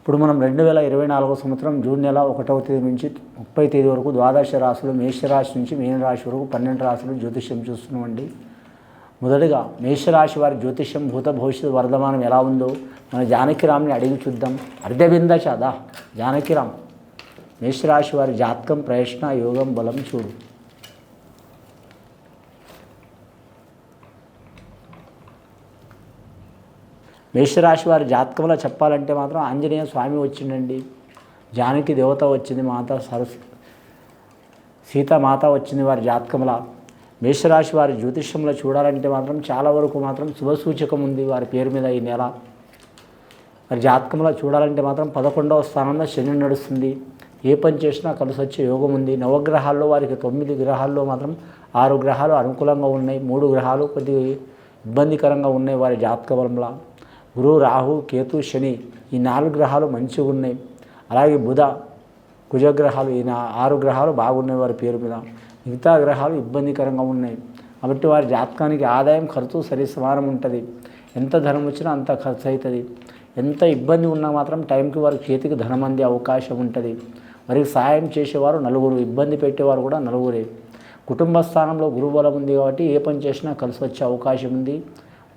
ఇప్పుడు మనం రెండు వేల ఇరవై నాలుగో సంవత్సరం జూన్ నెల ఒకటవ తేదీ నుంచి ముప్పై తేదీ వరకు ద్వాదశ రాశులు మేషరాశి నుంచి మీన రాశి వరకు పన్నెండు రాశులు జ్యోతిష్యం చూస్తున్నామండి. మొదటగా మేషరాశి వారి జ్యోతిష్యం భూత భవిష్యత్తు వర్ధమానం ఎలా ఉందో మన జానకిరామ్ని అడిగి చూద్దాం. అర్ధబింద చదా జానకిరామ్ మేషరాశి వారి జాతకం ప్రయత్న యోగం బలం చూడు. మేషరాశి వారి జాతకంలో చెప్పాలంటే మాత్రం ఆంజనేయ స్వామి వచ్చిండండి. జానకి దేవత వచ్చింది మాత సరస్ సీతామాత వచ్చింది వారి జాతకంలో. మేషరాశి వారి జ్యోతిష్యంలో చూడాలంటే మాత్రం చాలా వరకు మాత్రం శుభసూచకం ఉంది వారి పేరు మీద ఈ నెల. మరి జాతకంలో చూడాలంటే మాత్రం పదకొండవ స్థానంలో శని నడుస్తుంది. ఏ పని చేసినా కలిసి వచ్చే యోగం ఉంది. నవగ్రహాల్లో వారికి తొమ్మిది గ్రహాల్లో మాత్రం ఆరు గ్రహాలు అనుకూలంగా ఉన్నాయి. మూడు గ్రహాలు కొద్దిగా ఇబ్బందికరంగా ఉన్నాయి వారి జాతక బలంలో. గురువు రాహు కేతు శని ఈ నాలుగు గ్రహాలు మంచిగా ఉన్నాయి. అలాగే బుధ కుజగ్రహాలు ఈ నా- ఆరు గ్రహాలు బాగున్నాయి వారి పేరు మీద. మిగతా గ్రహాలు ఇబ్బందికరంగా ఉన్నాయి. కాబట్టి వారి జాతకానికి ఆదాయం ఖర్చు సరి సమానం ఉంటుంది. ఎంత ధనం వచ్చినా అంత ఖర్చు అవుతుంది ఎంత ఇబ్బంది ఉన్నా మాత్రం టైంకి వారి చేతికి ధనం అందే అవకాశం ఉంటుంది. వారికి సాయం చేసేవారు నలుగురు ఇబ్బంది పెట్టేవారు కూడా నలుగురే. కుటుంబ స్థానంలో గురుబలం ఉంది కాబట్టి ఏ పని చేసినా కలిసి వచ్చే అవకాశం ఉంది.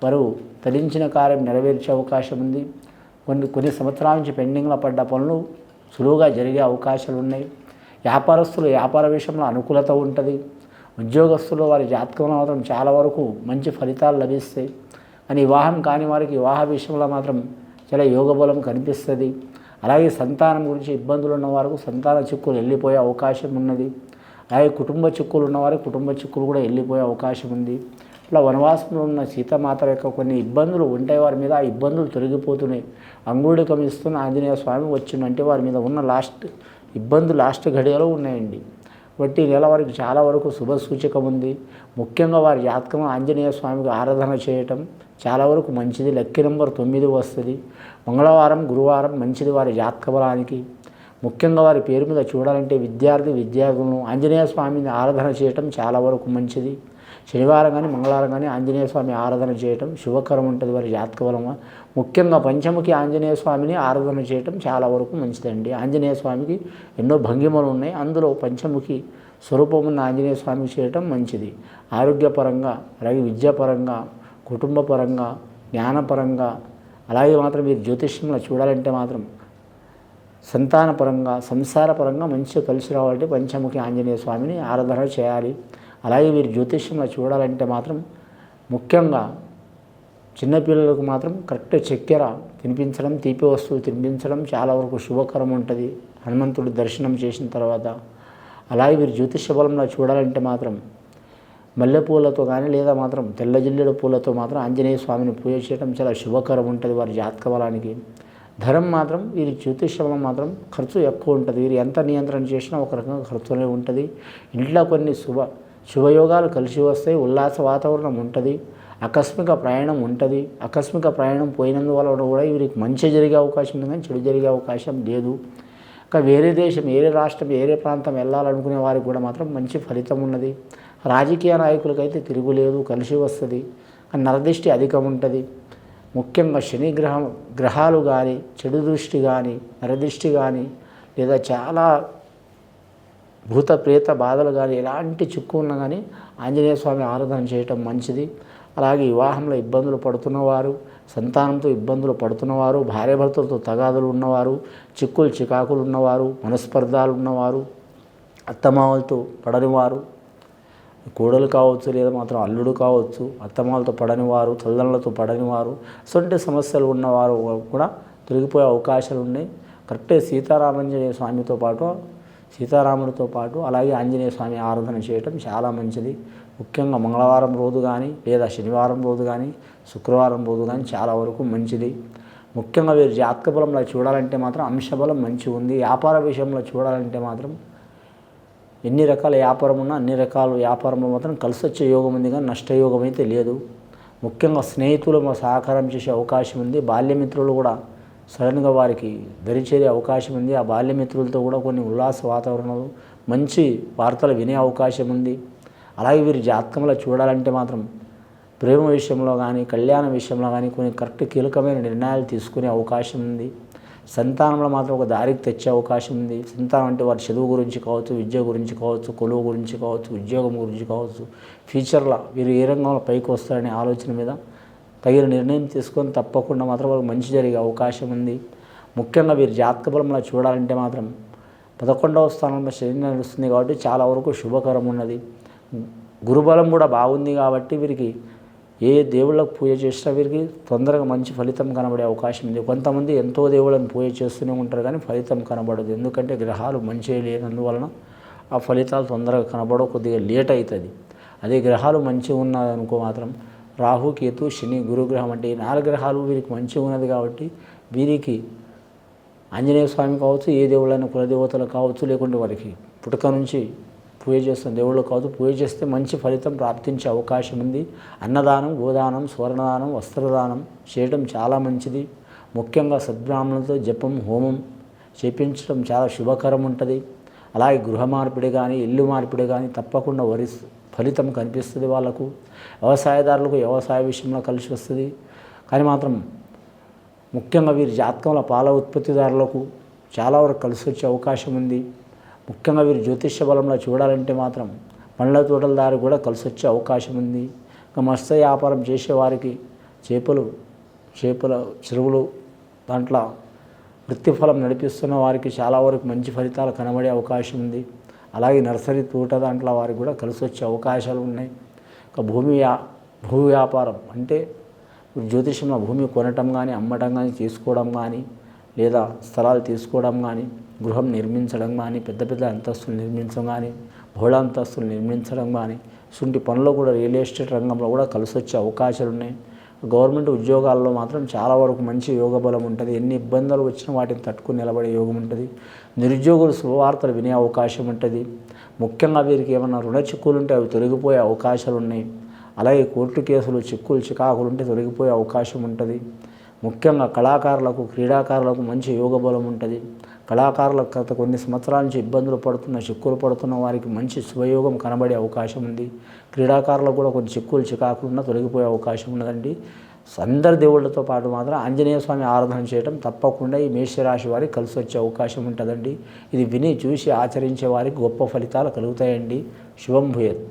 వారు తలించిన కార్యం నెరవేర్చే అవకాశం ఉంది. కొన్ని కొన్ని సంవత్సరాల నుంచి పెండింగ్లో పడ్డ పనులు సులువుగా జరిగే అవకాశాలు ఉన్నాయి. వ్యాపారస్తులు వ్యాపార విషయంలో అనుకూలత ఉంటుంది. ఉద్యోగస్తులు వారి జాతకంలో మాత్రం చాలా వరకు మంచి ఫలితాలు లభిస్తాయి. అని వివాహం కాని వారికి వివాహ విషయంలో మాత్రం చాలా యోగబలం కనిపిస్తుంది. అలాగే సంతానం గురించి ఇబ్బందులు ఉన్న వారికి సంతాన చిక్కులు వెళ్ళిపోయే అవకాశం ఉన్నది. అలాగే కుటుంబ చిక్కులు ఉన్నవారికి కుటుంబ చిక్కులు కూడా వెళ్ళిపోయే అవకాశం ఉంది. ఇట్లా వనవాసంలో ఉన్న సీతమాత యొక్క కొన్ని ఇబ్బందులు ఉంటాయి వారి మీద ఆ ఇబ్బందులు తొలగిపోతున్నాయి. అంగుడికం ఇస్తున్న ఆంజనేయ స్వామి వచ్చిందంటే వారి మీద ఉన్న లాస్ట్ ఇబ్బందులు లాస్ట్ ఘడియలో ఉన్నాయండి. బట్టి నెల వారికి చాలా వరకు శుభ సూచకం ఉంది. ముఖ్యంగా వారి జాతకం ఆంజనేయ స్వామికి ఆరాధన చేయటం చాలా వరకు మంచిది. లక్కీ నెంబర్ తొమ్మిది వస్తుంది. మంగళవారం గురువారం మంచిది వారి జాతక బలానికి ముఖ్యంగా వారి పేరు మీద చూడాలంటే విద్యార్థి విద్యార్థులను ఆంజనేయ స్వామిని ఆరాధన చేయటం చాలా వరకు మంచిది. శనివారం కానీ మంగళవారం కానీ ఆంజనేయ స్వామి ఆరాధన చేయటం శుభకరం ఉంటుంది వారి జాతక బలం ముఖ్యంగా పంచముఖి ఆంజనేయ స్వామిని ఆరాధన చేయటం చాలా వరకు మంచిదండి. ఆంజనేయ స్వామికి ఎన్నో భంగిమలు ఉన్నాయి. అందులో పంచముఖి స్వరూపం ఉన్న ఆంజనేయ స్వామికి చేయటం మంచిది. ఆరోగ్యపరంగా అలాగే విద్యాపరంగా కుటుంబపరంగా జ్ఞానపరంగా అలాగే మాత్రం మీరు జ్యోతిష్యంలో చూడాలంటే మాత్రం సంతానపరంగా సంసారపరంగా మంచిగా కలిసి రావాలంటే పంచముఖి ఆంజనేయ స్వామిని ఆరాధన చేయాలి. అలాగే మీరు జ్యోతిష్యంలో చూడాలంటే మాత్రం ముఖ్యంగా చిన్నపిల్లలకు మాత్రం కరెక్ట్ చక్కెర తినిపించడం తీపి వస్తువులు తినిపించడం చాలా వరకు శుభకరం ఉంటుంది. హనుమంతుడు దర్శనం చేసిన తర్వాత. అలాగే మీరు జ్యోతిష్య బలంలో చూడాలంటే మాత్రం మల్లెపూలతో కానీ లేదా మాత్రం తెల్ల జిల్లెడు పూలతో మాత్రం ఆంజనేయ స్వామిని పూజ చేయడం చాలా శుభకరం ఉంటుంది వారి జాతక బలానికి. ధనం మాత్రం వీరి జ్యోతిష్యంలో మాత్రం ఖర్చు ఎక్కువ ఉంటుంది. వీరు ఎంత నియంత్రణ చేసినా ఒక రకంగా ఖర్చునే ఉంటుంది. ఇంట్లో కొన్ని శుభ శుభయోగాలు కలిసి వస్తాయి. ఉల్లాస వాతావరణం ఉంటుంది. ఆకస్మిక ప్రయాణం ఉంటుంది. ఆకస్మిక ప్రయాణం పోయినందువల్ల కూడా వీరికి మంచి జరిగే అవకాశం ఉంది కానీ చెడు జరిగే అవకాశం లేదు. ఇంకా వేరే దేశం వేరే రాష్ట్రం వేరే ప్రాంతం వెళ్ళాలనుకునే వారికి కూడా మాత్రం మంచి ఫలితం ఉన్నది. రాజకీయ నాయకులకైతే తిరుగులేదు కలిసి వస్తుంది. నరదృష్టి అధికం ఉంటుంది. ముఖ్యంగా శనిగ్రహం గ్రహాలు కానీ చెడు దృష్టి కానీ నరదృష్టి కానీ లేదా చాలా భూత ప్రేత బాధలు కానీ ఎలాంటి చిక్కు ఉన్నా కానీ ఆంజనేయ స్వామి ఆరాధన చేయటం మంచిది. అలాగే వివాహంలో ఇబ్బందులు పడుతున్నవారు సంతానంతో ఇబ్బందులు పడుతున్నవారు భార్యాభర్తలతో తగాదులు ఉన్నవారు చిక్కులు చికాకులు ఉన్నవారు మనస్పర్ధాలు ఉన్నవారు అత్తమామలతో పడనివారు కోడలు కావచ్చు లేదా మాత్రం అల్లుడు కావచ్చు అత్తమాలతో పడని వారు తల్లిదండ్రులతో పడని వారు అటువంటి సమస్యలు ఉన్నవారు కూడా తొలగిపోయే అవకాశాలు ఉన్నాయి. కరెక్టే సీతారామంజనేయ స్వామితో పాటు సీతారాముడితో పాటు అలాగే ఆంజనేయ స్వామి ఆరాధన చేయటం చాలా మంచిది. ముఖ్యంగా మంగళవారం రోజు కానీ లేదా శనివారం రోజు కానీ శుక్రవారం రోజు కానీ చాలా వరకు మంచిది. ముఖ్యంగా వీరు జాతక బలంలో చూడాలంటే మాత్రం అంశబలం మంచిగా ఉంది వ్యాపార విషయంలో చూడాలంటే మాత్రం ఎన్ని రకాల వ్యాపారం ఉన్నా అన్ని రకాల వ్యాపారంలో మాత్రం కలిసి వచ్చే యోగం ఉంది కానీ నష్టయోగం అయితే లేదు. ముఖ్యంగా స్నేహితులు మా సహకారం చేసే అవకాశం ఉంది. బాల్యమిత్రులు కూడా సడన్గా వారికి దరిచేరే అవకాశం ఉంది. ఆ బాల్యమిత్రులతో కూడా కొన్ని ఉల్లాస వాతావరణాలు మంచి వార్తలు వినే అవకాశం ఉంది. అలాగే వీరి జాతకంలో చూడాలంటే మాత్రం ప్రేమ విషయంలో కానీ కళ్యాణ విషయంలో కానీ కొన్ని కరెక్ట్ కీలకమైన నిర్ణయాలు తీసుకునే అవకాశం ఉంది. సంతానంలో మాత్రం ఒక దారికి తెచ్చే అవకాశం ఉంది. సంతానం అంటే వారి చదువు గురించి కావచ్చు విద్య గురించి కావచ్చు కొలువు గురించి కావచ్చు ఉద్యోగం గురించి కావచ్చు ఫ్యూచర్లో వీరు ఏ రంగంలో పైకి వస్తారనే ఆలోచన మీద తగిన నిర్ణయం తీసుకొని తప్పకుండా మాత్రం వాళ్ళకి మంచి జరిగే అవకాశం ఉంది. ముఖ్యంగా వీరు జాతక బలంలో చూడాలంటే మాత్రం పదకొండవ స్థానంలో శని నడుస్తుంది కాబట్టి చాలా వరకు శుభకరం ఉన్నది. గురుబలం కూడా బాగుంది కాబట్టి వీరికి ఏ దేవుళ్ళకు పూజ చేసినా వీరికి తొందరగా మంచి ఫలితం కనబడే అవకాశం ఉంది. కొంతమంది ఎంతో దేవుళ్ళని పూజ చేస్తూనే ఉంటారు కానీ ఫలితం కనబడదు. ఎందుకంటే గ్రహాలు మంచిగా లేనందువలన ఆ ఫలితాలు తొందరగా కనబడవు కొద్దిగా లేట్ అవుతుంది అదే గ్రహాలు మంచిగా ఉన్నదనుకో మాత్రం రాహు కేతు శని గురుగ్రహం అంటే ఈ నాలుగు గ్రహాలు వీరికి మంచిగా ఉన్నది కాబట్టి వీరికి ఆంజనేయ స్వామి కావచ్చు ఏ దేవుళ్ళైనా కులదేవతలు కావచ్చు లేకుంటే వారికి పుట్టుక నుంచి పూజ చేస్తున్న దేవుళ్ళు కాదు పూజ చేస్తే మంచి ఫలితం ప్రాప్తించే అవకాశం ఉంది. అన్నదానం గోదానం స్వర్ణదానం వస్త్రదానం చేయడం చాలా మంచిది. ముఖ్యంగా సద్బ్రాహ్మణులతో జపం హోమం చేపించడం చాలా శుభకరం ఉంటుంది. అలాగే గృహ మార్పిడి కానీ ఇల్లు మార్పిడి కానీ తప్పకుండా వరి ఫలితం కనిపిస్తుంది వాళ్ళకు. వ్యవసాయదారులకు వ్యవసాయ విషయంలో కలిసి వస్తుంది. కానీ మాత్రం ముఖ్యంగా వీరి జాతకంలో పాల ఉత్పత్తిదారులకు చాలా వరకు కలిసి వచ్చే అవకాశం ఉంది. ముఖ్యంగా వీరు జ్యోతిష్య బలంలో చూడాలంటే మాత్రం పండ్ల తోటల దారి కూడా కలిసి వచ్చే అవకాశం ఉంది. ఇంకా మత్స్య వ్యాపారం చేసేవారికి చేపలు చేపల చెరువులు దాంట్లో వృత్తిఫలం నడిపిస్తున్న వారికి చాలా వరకు మంచి ఫలితాలు కనబడే అవకాశం ఉంది. అలాగే నర్సరీ తోట దాంట్లో వారికి కూడా కలిసి వచ్చే అవకాశాలు ఉన్నాయి. ఇంకా భూమి భూ వ్యాపారం అంటే జ్యోతిషంలో భూమి కొనటం కానీ అమ్మటం కానీ తీసుకోవడం కానీ లేదా స్థలాలు తీసుకోవడం కానీ గృహం నిర్మించడం కానీ పెద్ద పెద్ద అంతస్తులు నిర్మించడం కానీ బహుళ అంతస్తులు నిర్మించడం కానీ ఇటువంటి పనులు కూడా రియల్ ఎస్టేట్ రంగంలో కూడా కలిసి వచ్చే అవకాశాలు ఉన్నాయి. గవర్నమెంట్ ఉద్యోగాల్లో మాత్రం చాలా వరకు మంచి యోగ బలం ఉంటుంది. ఎన్ని ఇబ్బందులు వచ్చినా వాటిని తట్టుకుని నిలబడే యోగం ఉంటుంది. నిరుద్యోగులు శుభవార్తలు వినే అవకాశం ఉంటుంది. ముఖ్యంగా వీరికి ఏమైనా రుణ చిక్కులు ఉంటే అవి తొలగిపోయే అవకాశాలు ఉన్నాయి. అలాగే కోర్టు కేసులు చిక్కులు చికాకులు ఉంటే తొలగిపోయే అవకాశం ఉంటుంది. ముఖ్యంగా కళాకారులకు క్రీడాకారులకు మంచి యోగ బలం ఉంటుంది. కళాకారులకు గత కొన్ని సంవత్సరాల నుంచి ఇబ్బందులు పడుతున్న చిక్కులు పడుతున్న వారికి మంచి శుభయోగం కనబడే అవకాశం ఉంది. క్రీడాకారులకు కూడా కొన్ని చిక్కులు చికాకుండా తొలగిపోయే అవకాశం ఉన్నదండి అందరి దేవుళ్ళతో పాటు మాత్రం ఆంజనేయ స్వామి ఆరాధన చేయడం తప్పకుండా ఈ మేషరాశి వారికి కలిసి వచ్చే అవకాశం ఉంటుందండి. ఇది విని చూసి ఆచరించే వారికి గొప్ప ఫలితాలు కలుగుతాయండి. శుభం భూయత్.